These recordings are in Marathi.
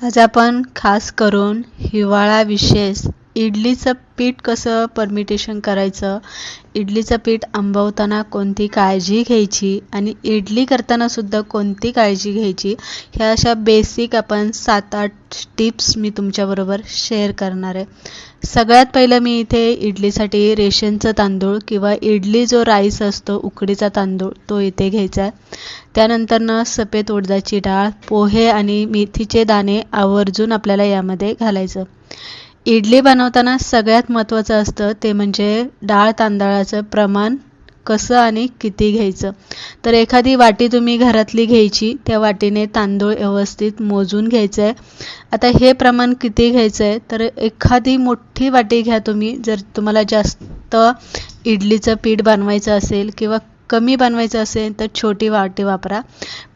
आज आपण खास करून हिवाळा विशेष इडलीचं पीठ कसं परमिटेशन करायचं? इडलीचं पीठ आंबवताना कोणती काळजी घ्यायची? आणि इडली करताना सुद्धा कोणती काळजी घ्यायची? ह्या अशा बेसिक आपण सात आठ टिप्स मी तुमच्याबरोबर शेअर करणार आहे. सगळ्यात पहिलं मी इथे इडलीसाठी रेशनचं तांदूळ किंवा इडली जो राईस असतो उकडीचा तांदूळ तो इथे घ्यायचा आहे. त्यानंतरनं सफेद उडदाची डाळ पोहे आणि मेथीचे दाणे आवर्जून आपल्याला यामध्ये घालायचं. इडली बनवताना सगळ्यात महत्त्वाचं असतं ते म्हणजे डाळ तांदळाचं प्रमाण कसं आणि किती घ्यायचं? तर एखादी वाटी तुम्ही घरातली घ्यायची त्या वाटीने तांदूळ व्यवस्थित मोजून घ्यायचं आहे आता हे प्रमाण किती घ्यायचं आहे तर एखादी मोठी वाटी घ्या तुम्ही जर तुम्हाला जास्त इडलीचं पीठ बनवायचं असेल किंवा कमी बनवायचं असेल तर छोटी वाटी वापरा.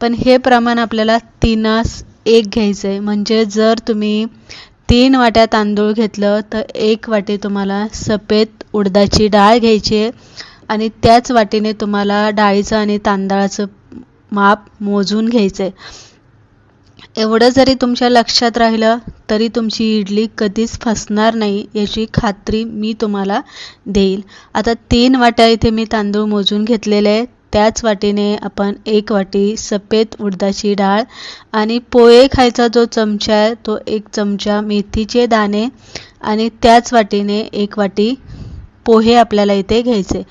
पण हे प्रमाण आपल्याला तीनास एक घ्यायचं आहे म्हणजे जर तुम्ही तीन वाट्या तांदूळ घेतलं तर एक वाटी तुम्हाला सफेद उडदाची डाळ घ्यायची आहे. आणि त्याच वाटीने तुम्हाला डाळीचं आणि तांदळाचं माप मोजून घ्यायचं आहे एवढं जरी तुमच्या लक्षात राहिलं तरी तुमची इडली कधीच फसणार नाही याची खात्री मी तुम्हाला देईल. आता तीन वाट्या इथे मी तांदूळ मोजून घेतलेले आहे त्याच वाटीने आपण एक वाटी सफेद उडदाची डाळ आणि पोहे खायचा जो चमचा आहे तो एक चमचा मेथीचे दाणे आणि त्याच वाटीने एक वाटी पोहे आपल्याला इथे घ्यायचे.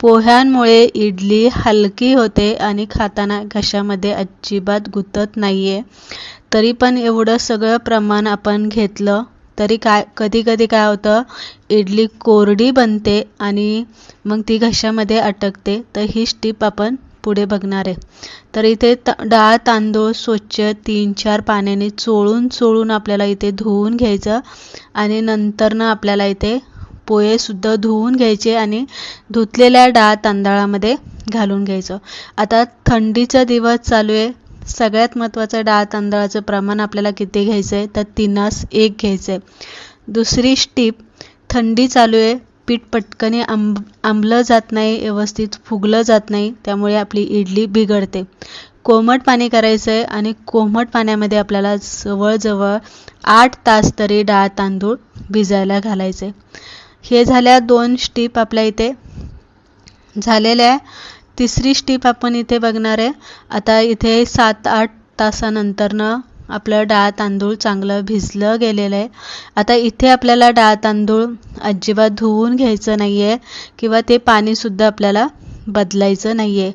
पोह्यांमुळे इडली हलकी होते आणि खाताना घशामध्ये अजिबात गुतत नाही आहे तरी पण एवढं सगळं प्रमाण आपण घेतलं तरी काय कधी कधी काय होतं इडली कोरडी बनते आणि मग ती घशामध्ये अटकते. तर ही स्टीप आपण पुढे बघणार आहे. तर इथे त डाळ तांदूळ स्वच्छ तीन चार पाण्याने चोळून चोळून आपल्याला इथे धुवून घ्यायचं आणि नंतरनं आपल्याला इथे पोहेसुद्धा धुवून घ्यायचे आणि धुतलेल्या डाळ तांदळामध्ये घालून घ्यायचं. आता थंडीचा दिवस चालू आहे. सगळ्यात महत्त्वाचं डाळ तांदळाचं प्रमाण आपल्याला किती घ्यायचं आहे तर तिनास एक घ्यायचं आहे दुसरी स्टीप थंडी चालू आहे. पीठ पटकने आंब आंबलं जात नाही व्यवस्थित फुगलं जात नाही त्यामुळे आपली इडली बिघडते. कोमट पाणी करायचं आहे आणि कोमट पाण्यामध्ये आपल्याला जवळजवळ आठ तास तरी डाळ तांदूळ भिजायला घालायचे हे झाल्या दोन स्टीप आपल्या इथे. झालेल्या आहे तिसरी स्टीप आपण इथे बघणार आहे. आता इथे सात आठ तासानंतरनं आपलं डाळ तांदूळ चांगलं भिजलं गेलेलं आहे. आता इथे आपल्याला डाळ तांदूळ अजिबात धुवून घ्यायचं नाही आहे किंवा ते पाणीसुद्धा आपल्याला बदलायचं नाही आहे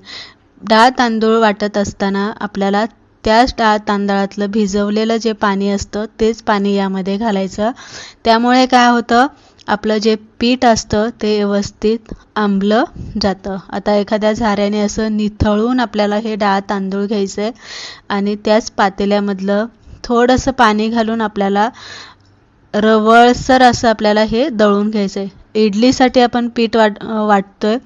डाळ तांदूळ वाटत असताना आपल्याला त्याच डाळ तांदळातलं भिजवलेलं जे पाणी असतं तेच पाणी यामध्ये घालायचं. त्यामुळे काय होतं? आपलं जे पीठ असतं ते व्यवस्थित आंबलं जातं. आता एखाद्या झाऱ्याने असं निथळून आपल्याला हे डाळ तांदूळ घ्यायचं आहे आणि त्याच पातेल्यामधलं थोडंसं पाणी घालून आपल्याला रवळसर असं आपल्याला हे दळून घ्यायचं आहे इडलीसाठी आपण पीठ वाट वाटतोय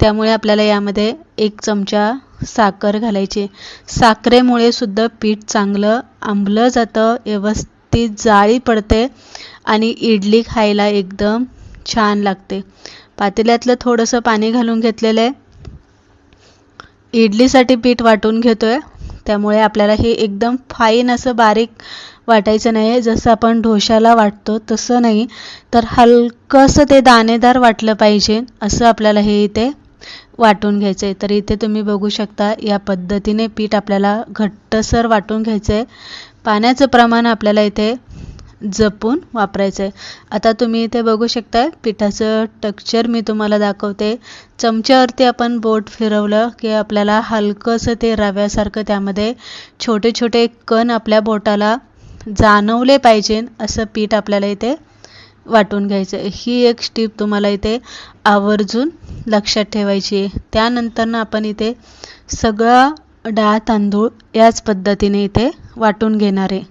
त्यामुळे आपल्याला यामध्ये एक चमचा साखर घालायची. साखरेमुळे सुद्धा पीठ चांगलं आंबलं जातं व्यवस्थित जाळी पडते आणि इडली खायला एकदम छान लागते. पातेल्यातलं थोडंसं पाणी घालून घेतलेलं आहे. इडलीसाठी पीठ वाटून घेतो आहे त्यामुळे आपल्याला हे एकदम फाईन असं बारीक वाटायचं नाही आहे जसं आपण ढोशाला वाटतो तसं नाही. तर हलकंसं ते दाणेदार वाटलं पाहिजे असं आपल्याला हे इथे वाटून घ्यायचं आहे तर इथे तुम्ही बघू शकता या पद्धतीने पीठ आपल्याला घट्टसर वाटून घ्यायचं आहे पाण्याचं प्रमाण आपल्याला इथे जपून वापरायचं आहे आता तुम्ही इथे बघू शकता पिठाचं टेक्स्चर मी तुम्हाला दाखवते. चमच्यावरती आपण बोट फिरवलं की आपल्याला हलकंसं ते रव्यासारखं त्यामध्ये छोटे छोटे कण आपल्या बोटाला जाणवले पाहिजे असं पीठ आपल्याला इथे वाटून घ्यायचं ही एक स्टीप तुम्हाला इथे आवर्जून लक्षात ठेवायची आहे. त्यानंतरनं आपण इथे सगळा डाळ तांदूळ याच पद्धतीने इथे वाटून घेणार आहे.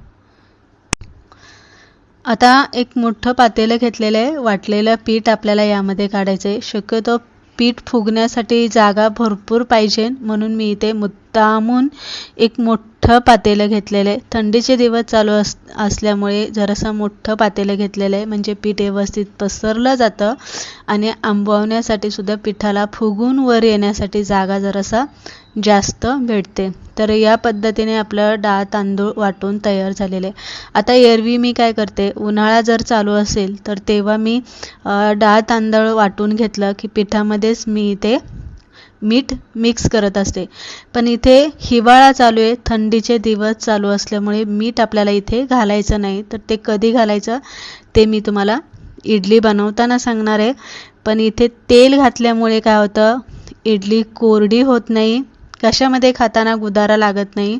आता एक मोठं पातेलं घेतलेलं आहे. वाटलेलं पीठ आपल्याला यामध्ये काढायचं आहे शक्यतो पीठ फुगण्यासाठी जागा भरपूर पाहिजे. म्हणून मी इथे मुद्दामून एक मोठं पातेलं घेतलेलं आहे. थंडीचे दिवस चालू अस असल्यामुळे जरासं मोठं पातेलं घेतलेलं आहे. म्हणजे पीठ व्यवस्थित पसरलं जातं आणि आंबवण्यासाठी सुद्धा पिठाला फुगून वर येण्यासाठी जागा जरासा जास्त भेटते. तर या पद्धतीने आपलं डाळ तांदूळ वाटून तयार झालेले. आहे आता एरवी मी काय करते? उन्हाळा जर चालू असेल तर तेव्हा मी डाळ तांदूळ वाटून घेतलं की पिठामध्येच मी इथे मीठ मिक्स करत असते. पण इथे हिवाळा चालू आहे थंडीचे दिवस चालू असल्यामुळे मीठ आपल्याला इथे घालायचं नाही. तर ते कधी घालायचं? ते मी तुम्हाला इडली बनवताना सांगणार आहे. पण इथे तेल घातल्यामुळे काय होतं? इडली कोरडी होत नाही. कशामध्ये खाताना गुदारा लागत नाही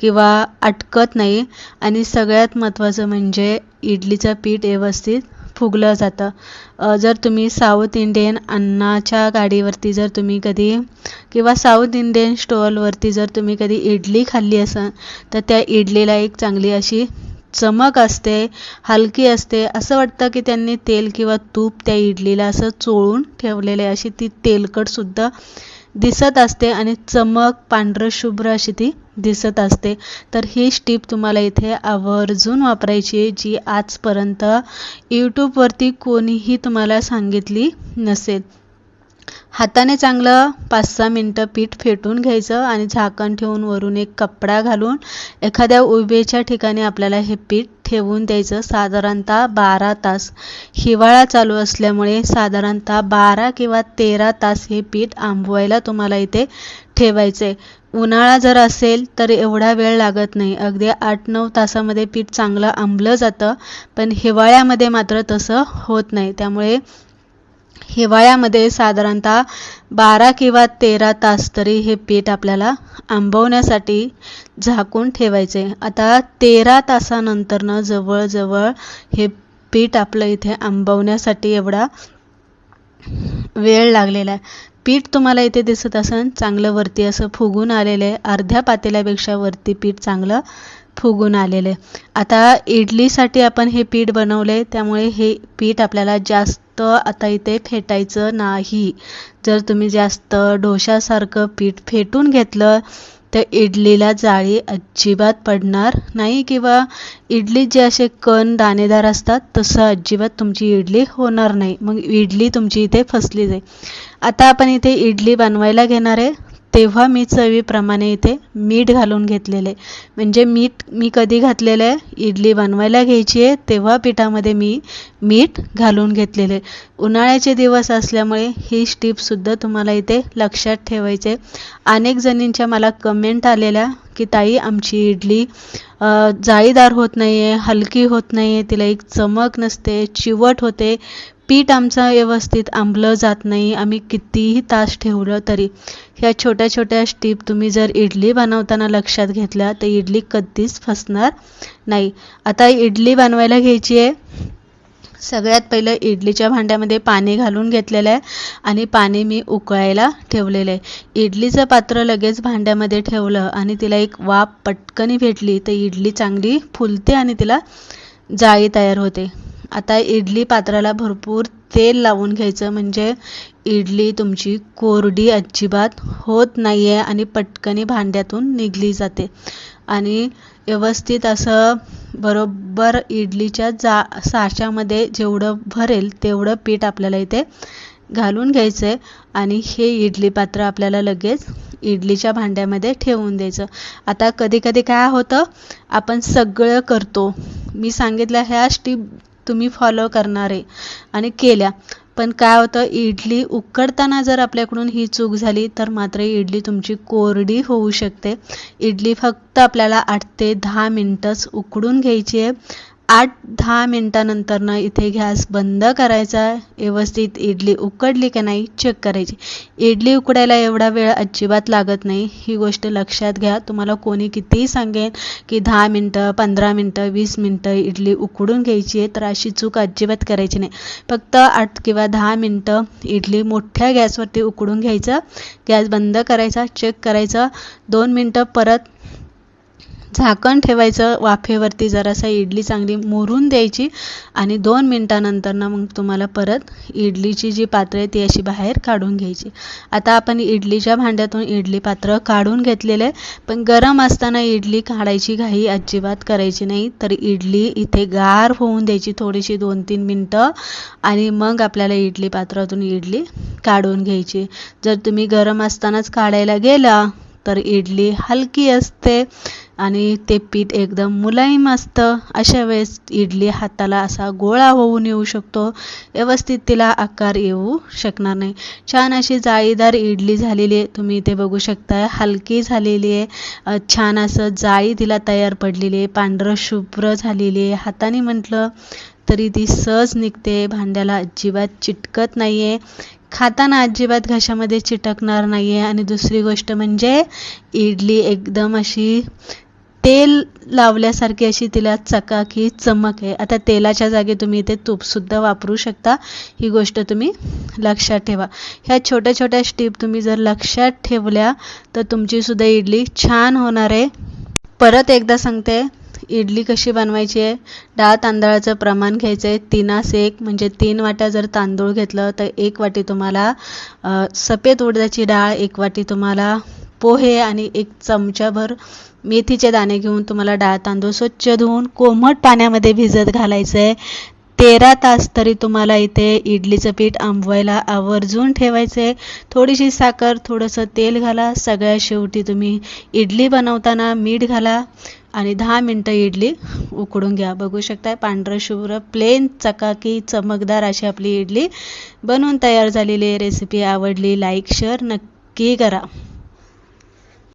किंवा अटकत नाही आणि सगळ्यात महत्त्वाचं म्हणजे इडलीचं पीठ व्यवस्थित फुगलं जातं. जर तुम्ही साऊथ इंडियन अन्नाच्या गाडीवरती जर तुम्ही कधी किंवा साऊथ इंडियन स्टॉलवरती जर तुम्ही कधी इडली खाल्ली असाल तर त्या इडलीला एक चांगली अशी चमक असते हलकी असते. असं वाटतं की त्यांनी तेल किंवा तूप त्या इडलीला असं चोळून ठेवलेले अशी ती तेलकटसुद्धा दिसत असते आणि चमक पांढरं शुभ्र अशी ती दिसत असते. तर ही स्टीप तुम्हाला इथे आवर्जून वापरायची आहे जी आजपर्यंत यूट्यूबवरती कोणीही तुम्हाला सांगितली नसेल. हाताने चांगलं पाच सहा मिनटं पीठ फेटून घ्यायचं आणि झाकण ठेवून वरून एक कपडा घालून एखाद्या उभेच्या ठिकाणी आपल्याला हे पीठ ठेवून द्यायचं. साधारणतः बारा तास. हिवाळा चालू असल्यामुळे साधारणतः बारा किंवा तेरा तास हे पीठ आंबवायला तुम्हाला इथे ठेवायचं आहे उन्हाळा जर असेल तर एवढा वेळ लागत नाही. अगदी आठ नऊ तासामध्ये पीठ चांगलं आंबलं जातं पण हिवाळ्यामध्ये मात्र तसं होत नाही. त्यामुळे हिवाळ्यामध्ये साधारणतः बारा किंवा तेरा तास तरी हे पीठ आपल्याला आंबवण्यासाठी झाकून ठेवायचे. आता तेरा तासानंतरनं जवळजवळ हे पीठ आपलं इथे आंबवण्यासाठी एवढा वेळ लागलेला आहे. पीठ तुम्हाला इथे दिसत असेल चांगलं वरती असं फुगून आलेलं आहे. अर्ध्या पातेल्यापेक्षा वरती पीठ चांगलं फुगून आलेले आता इडलीसाठी आपण हे पीठ बनवले त्यामुळे हे पीठ आपल्याला जास्त आता इथे फेटायचं नाही. जर तुम्ही जास्त डोशासारखं पीठ फेटून घेतलं तर इडलीला जाळी अजिबात पडणार नाही किंवा इडली जे असे कण दाणेदार असतात तसं अजिबात तुमची इडली होणार नाही. मग इडली तुमची इथे फसली जाईल. आता आपण इथे इडली बनवायला घेणार आहे. तेव्हा मी चवीप्रमाणे इथे मीठ घालून घेतलेले म्हणजे मीठ मी कधी घातलेलं आहे? इडली बनवायला घ्यायची आहे तेव्हा पिठामध्ये मी मीठ घालून घेतलेले उन्हाळ्याचे दिवस असल्यामुळे ही स्टीपसुद्धा तुम्हाला इथे लक्षात ठेवायचे अनेक जणींच्या मला कमेंट आलेल्या की ताई आमची इडली जाळीदार होत नाही आहे हलकी होत नाही आहे तिला एक चमक नसते चिवट होते. पीठ आमचं व्यवस्थित आंबलं जात नाही. आम्ही कितीही तास ठेवलं तरी. ह्या छोट्या छोट्या स्टीप तुम्ही जर इडली बनवताना लक्षात घेतल्या तर इडली कधीच फसणार नाही. आता इडली बनवायला घ्यायची आहे. सगळ्यात पहिलं इडलीच्या भांड्यामध्ये पाणी घालून घेतलेलं आहे आणि पाणी मी उकळायला ठेवलेलं आहे. इडलीचं पात्र लगेच भांड्यामध्ये ठेवलं आणि तिला एक वाफ पटकनी भेटली तर इडली चांगली फुलते आणि तिला जाळी तयार होते. आता इडली पात्राला भरपूर तेल लावून घ्यायचं म्हणजे इडली तुमची कोरडी अजिबात होत नाही आहे आणि पटकनी भांड्यातून निघली जाते. आणि व्यवस्थित असं बरोबर इडलीच्या जा साच्यामध्ये जेवढं भरेल तेवढं पीठ आपल्याला इथे घालून घ्यायचं आहे आणि हे इडली पात्र आपल्याला लगेच इडलीच्या भांड्यामध्ये ठेवून द्यायचं. आता कधी कधी काय होतं आपण सगळं करतो. मी सांगितलं ह्या स्टीप तुम्ही फॉलो करणार आहे आणि केल्या. पण काय होतं इडली उकडताना जर आपल्याकडून ही चूक झाली तर मात्र इडली तुमची कोरडी होऊ शकते. इडली फक्त आपल्याला आठ ते दहा मिनटंच उकडून घ्यायची आहे. आठ दहा मिनटानंतरनं इथे गॅस बंद करायचा व्यवस्थित इडली उकडली का नाही चेक करायची. इडली उकडायला एवढा वेळ अजिबात लागत नाही. ही गोष्ट लक्षात घ्या. तुम्हाला कोणी कितीही सांगेन की दहा मिनटं पंधरा मिनटं वीस मिनटं इडली उकडून घ्यायची आहे तर अशी चूक अजिबात करायची नाही. फक्त आठ किंवा दहा मिनटं इडली मोठ्या गॅसवरती उकडून घ्यायचं. गॅस बंद करायचा चेक करायचं. दोन मिनटं परत झाकण ठेवायचं वाफेवरती जरासा इडली चांगली मोरून द्यायची आणि दोन मिनटानंतर मग तुम्हाला परत इडलीची जी पात्र आहे ती अशी बाहेर काढून घ्यायची. आता आपण इडलीच्या भांड्यातून इडली पात्र काढून घेतलेलं आहे पण गरम असताना इडली काढायची घाई अजिबात करायची नाही तर इडली इथे गार होऊन द्यायची थोडीशी दोन तीन मिनटं आणि मग आपल्याला इडली पात्रातून इडली काढून घ्यायची. जर तुम्ही गरम असतानाच काढायला गेला तर इडली हलकी असते. आणि ते पीठ एकदम मुलायम असतं. अशा वेळेस इडली हाताला असा गोळा होऊन येऊ शकतो. व्यवस्थित तिला आकार येऊ शकणार नाही. छान अशी जाळीदार इडली झालेली आहे. तुम्ही इथे बघू शकता हलकी झालेली आहे. छान असं जाळी तिला तयार पडलेली आहे. पांढरं शुभ्र झालेली आहे. हाताने म्हटलं तरी ती सहज निघते. भांड्याला अजिबात चिटकत नाही आहे खाताना अजिबात घशामध्ये चिटकणार नाही आहे आणि दुसरी गोष्ट म्हणजे इडली एकदम अशी तेल लावल्यासारखी अशी तिला चकाकी चमक आहे. आता तेलाच्या जागी तुम्ही इथे तूपसुद्धा वापरू शकता. ही गोष्ट तुम्ही लक्षात ठेवा. ह्या छोट्या छोट्या स्टीप तुम्ही जर लक्षात ठेवल्या तर तुमचीसुद्धा इडली छान होणार आहे. परत एकदा सांगते इडली कशी बनवायची आहे? डाळ तांदळाचं प्रमाण घ्यायचं आहे. तीनास एक म्हणजे तीन वाट्या जर तांदूळ घेतलं तर एक वाटी तुम्हाला सफेद उडदाची डाळ एक वाटी तुम्हाला पोहे आणि एक चमचाभर मेथीचे दाणे घेऊन तुम्हाला डाळ तांदूळ स्वच्छ धुवून कोमट पाण्यामध्ये भिजत घालायचं आहे तेरा तास तरी तुम्हाला इथे इडलीचं पीठ आंबवायला आवर्जून ठेवायचं आहे थोडीशी साखर थोडंसं तेल घाला. सगळ्या शेवटी तुम्ही इडली बनवताना मीठ घाला. आणि दहा मिनटं इडली उकडून घ्या. बघू शकताय पांढरं शुभ्र प्लेन चकाकी चमकदार अशी आपली इडली बनवून तयार झालेली रेसिपी आवडली लाईक शेअर नक्की करा.